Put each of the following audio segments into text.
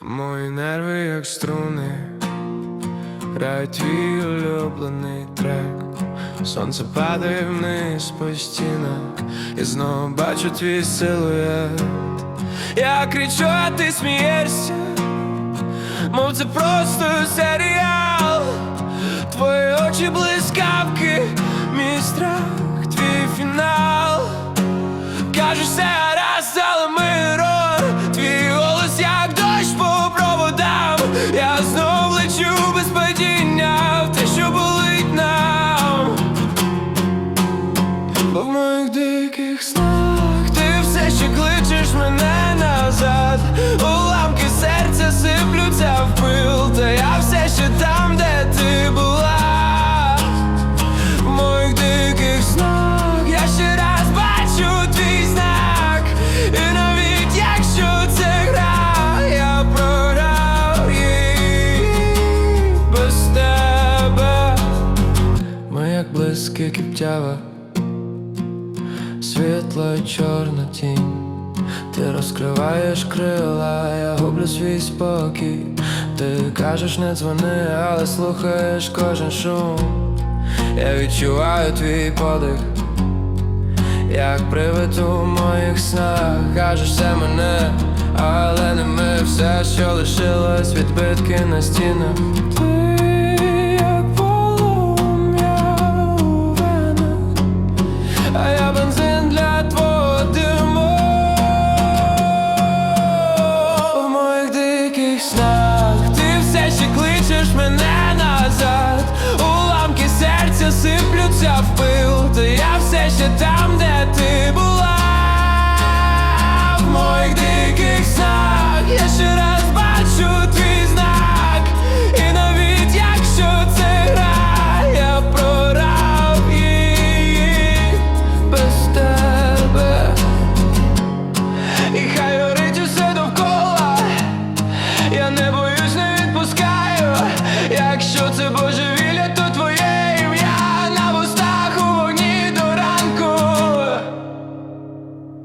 Мої нерви, як струни, грає твій улюблений трек. Сонце падає вниз по стінах, і знову бачу твій силует. Я кричу, а ти смієшся, мов це просто серіал. Твої очі блискавки, мій страх, твій фінал. Кажеш, все мене назад. Уламки серця сиплються в пил. Та я все ще там, де ти була. В моїх диких снах я ще раз бачу твій знак, і навіть якщо це гра, я киптява, світла чорна тінь. Ти розкриваєш крила, я гублю свій спокій. Ти кажеш, не дзвони, але слухаєш кожен шум. Я відчуваю твій подих, як привид у моїх снах, кажеш це мене, але не ми все, що лишилось, відбитки на стінах. Ти як полум'я у венах, а я снах. Ти все ще кличеш мене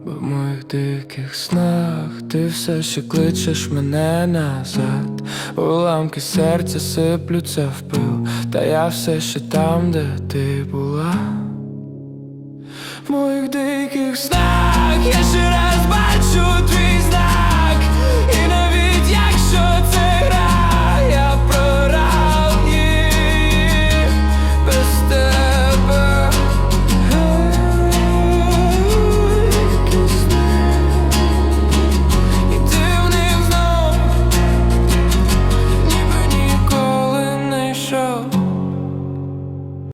Бо в моїх диких снах ти все ще кличеш мене назад. Уламки серця сиплються в пил, та я все ще там, де ти була. В моїх диких снах я ще раз бачу твій